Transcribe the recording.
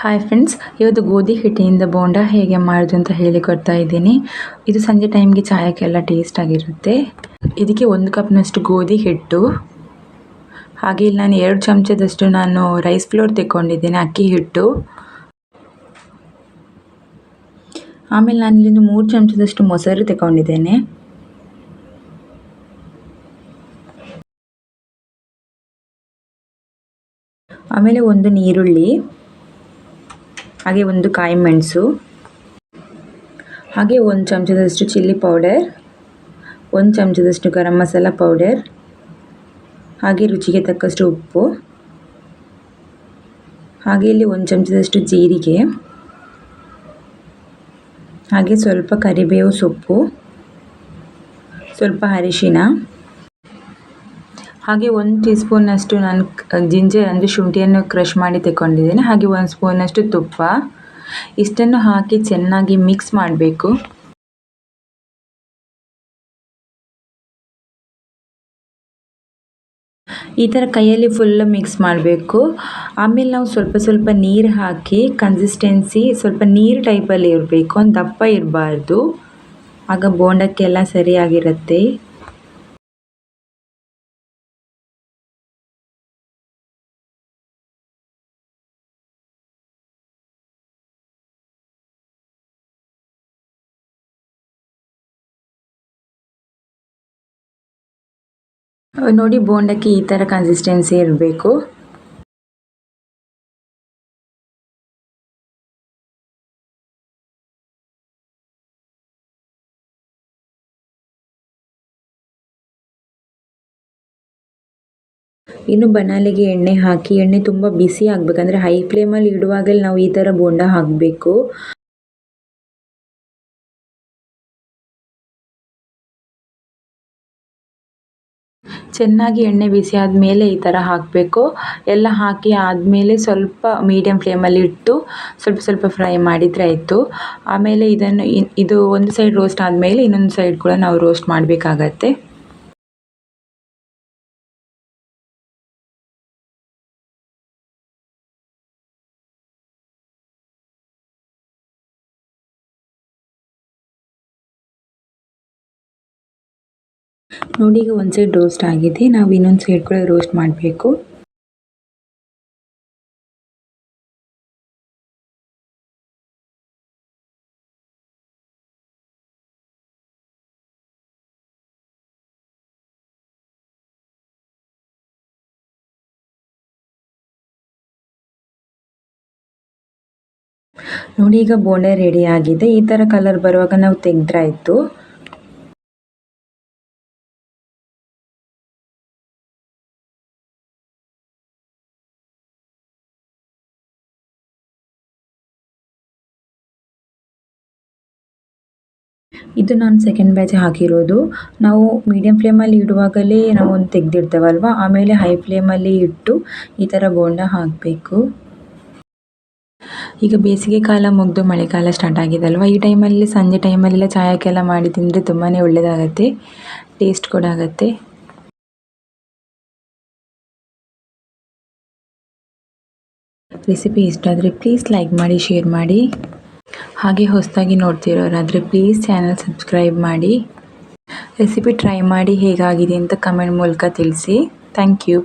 Hi friends ಇವತ್ತು ಗೋಧಿ ಹಿಟ್ಟಿನಿಂದ ಬೋಂಡ ಹೇಗೆ ಮಾಡೋದು ಅಂತ ಹೇಳಿಕೊಡ್ತಾ ಇದ್ದೀನಿ. ಇದು ಸಂಜೆ ಟೈಮ್ಗೆ ಚಾಯಕ್ಕೆಲ್ಲ ಟೇಸ್ಟ್ ಆಗಿರುತ್ತೆ. ಇದಕ್ಕೆ ಒಂದು ಕಪ್ನಷ್ಟು ಗೋಧಿ ಹಿಟ್ಟು. ಹಾಗೆ ಇಲ್ಲಿ ನಾನು ಎರಡು ಚಮಚದಷ್ಟು ನಾನು ರೈಸ್ ಫ್ಲೋರ್ ತೆಕ್ಕೊಂಡಿದ್ದೇನೆ, ಅಕ್ಕಿ ಹಿಟ್ಟು. ಆಮೇಲೆ ನಾನು ಇಲ್ಲಿಂದ ಮೂರು ಚಮಚದಷ್ಟು ಮೊಸರು ತಗೊಂಡಿದ್ದೇನೆ ಆಮೇಲೆ ಒಂದು ನೀರುಳ್ಳಿ. ಹಾಗೆ ಒಂದು ಕಾಯಿ ಮೆಣಸು, ಹಾಗೆ ಒಂದು ಚಮಚದಷ್ಟು ಚಿಲ್ಲಿ ಪೌಡರ್, ಒಂದು ಚಮಚದಷ್ಟು ಗರಂ ಮಸಾಲ ಪೌಡರ್, ಹಾಗೆ ರುಚಿಗೆ ತಕ್ಕಷ್ಟು ಉಪ್ಪು, ಹಾಗೆ ಇಲ್ಲಿ ಒಂದು ಚಮಚದಷ್ಟು ಜೀರಿಗೆ, ಹಾಗೆ ಸ್ವಲ್ಪ ಕರಿಬೇವು ಸೊಪ್ಪು, ಸ್ವಲ್ಪ ಅರಿಶಿನ ಹಾಗೆ ಒಂದು ಟೀ ಸ್ಪೂನಷ್ಟು ನಾನು ಜಿಂಜರ್ ಅಂದರೆ ಶುಂಠಿಯನ್ನು ಕ್ರಷ್ ಮಾಡಿ ತಗೊಂಡಿದ್ದೇನೆ ಹಾಗೆ ಒಂದು ಸ್ಪೂನಷ್ಟು ತುಪ್ಪ. ಇಷ್ಟನ್ನು ಹಾಕಿ ಚೆನ್ನಾಗಿ ಮಿಕ್ಸ್ ಮಾಡಬೇಕು. ಈ ಥರ ಕೈಯಲ್ಲಿ ಫುಲ್ ಮಿಕ್ಸ್ ಮಾಡಬೇಕು. ಆಮೇಲೆ ನಾವು ಸ್ವಲ್ಪ ಸ್ವಲ್ಪ ನೀರು ಹಾಕಿ ಕನ್ಸಿಸ್ಟೆನ್ಸಿ ಸ್ವಲ್ಪ ನೀರು ಟೈಪಲ್ಲಿ ಇರಬೇಕು. ಒಂದು ದಪ್ಪ ಇರಬಾರ್ದು. ಆಗ ಬೋಂಡಕ್ಕೆಲ್ಲ ಸರಿಯಾಗಿರುತ್ತೆ. ನೋಡಿ ಬೋಂಡಕ್ಕೆ ಈ ಥರ ಕನ್ಸಿಸ್ಟೆನ್ಸಿ ಇರಬೇಕು. ಇನ್ನು ಬನಾಲಿಗೆ ಎಣ್ಣೆ ಹಾಕಿ, ಎಣ್ಣೆ ತುಂಬ ಬಿಸಿ ಆಗಬೇಕಂದ್ರೆ ಹೈ ಫ್ಲೇಮಲ್ಲಿ ಇಡುವಾಗಲೇ ನಾವು ಈ ಥರ ಬೋಂಡ ಹಾಕಬೇಕು. ಚೆನ್ನಾಗಿ ಎಣ್ಣೆ ಬಿಸಿ ಆದಮೇಲೆ ಈ ಥರ ಹಾಕಬೇಕು. ಎಲ್ಲ ಹಾಕಿ ಆದಮೇಲೆ ಸ್ವಲ್ಪ ಮೀಡಿಯಮ್ ಫ್ಲೇಮಲ್ಲಿ ಇಟ್ಟು ಸ್ವಲ್ಪ ಸ್ವಲ್ಪ ಫ್ರೈ ಮಾಡಿದರೆ ಆಯಿತು. ಆಮೇಲೆ ಇದನ್ನು ಇದು ಒಂದು ಸೈಡ್ ರೋಸ್ಟ್ ಆದಮೇಲೆ ಇನ್ನೊಂದು ಸೈಡ್ ಕೂಡ ನಾವು ರೋಸ್ಟ್ ಮಾಡಬೇಕಾಗತ್ತೆ. ನೋಡಿ, ಈಗ ಒಂದು ಸೈಡ್ ರೋಸ್ಟ್ ಆಗಿದೆ. ನಾವು ಇನ್ನೊಂದು ಸೈಡ್ ಕೂಡ ರೋಸ್ಟ್ ಮಾಡಬೇಕು. ನೋಡಿ, ಈಗ ಬೋಂಡೆ ರೆಡಿ ಆಗಿದೆ. ಈ ಥರ ಕಲರ್ ಬರುವಾಗ ನಾವು ತೆಗೆದ್ರಾಯ್ತು. ಇದು ನಾನು ಸೆಕೆಂಡ್ ಬ್ಯಾಚ್ ಹಾಕಿರೋದು. ನಾವು ಮೀಡಿಯಮ್ ಫ್ಲೇಮಲ್ಲಿ ಇಡುವಾಗಲೇ ನಾವು ಒಂದು ತೆಗೆದಿಡ್ತೇವಲ್ವ? ಆಮೇಲೆ ಹೈ ಫ್ಲೇಮಲ್ಲಿ ಇಟ್ಟು ಈ ಥರ ಬೋಂಡ ಹಾಕಬೇಕು. ಈಗ ಬೇಸಿಗೆ ಕಾಲ ಮುಗಿದು ಮಳೆಗಾಲ ಸ್ಟಾರ್ಟ್ ಆಗಿದೆ ಅಲ್ವಾ ಈ ಟೈಮಲ್ಲಿ ಸಂಜೆ ಟೈಮಲ್ಲೆಲ್ಲ ಚಾಯಕ್ಕೆಲ್ಲ ಮಾಡಿ ತಿಂದರೆ ತುಂಬಾ ಒಳ್ಳೆಯದಾಗತ್ತೆ ಟೇಸ್ಟ್ ಕೂಡ ಆಗುತ್ತೆ. ರೆಸಿಪಿ ಇಷ್ಟ ಆದರೆ ಪ್ಲೀಸ್ ಲೈಕ್ ಮಾಡಿ ಶೇರ್ ಮಾಡಿ. ಹಾಗೆ ಹೊಸದಾಗಿ ನೋಡ್ತಿರೋರಾದರೆ ಪ್ಲೀಸ್ ಚಾನಲ್ ಸಬ್ಸ್ಕ್ರೈಬ್ ಮಾಡಿ. ರೆಸಿಪಿ ಟ್ರೈ ಮಾಡಿ ಹೇಗಾಗಿದೆ ಅಂತ ಕಮೆಂಟ್ ಮೂಲಕ ತಿಳಿಸಿ. Thank you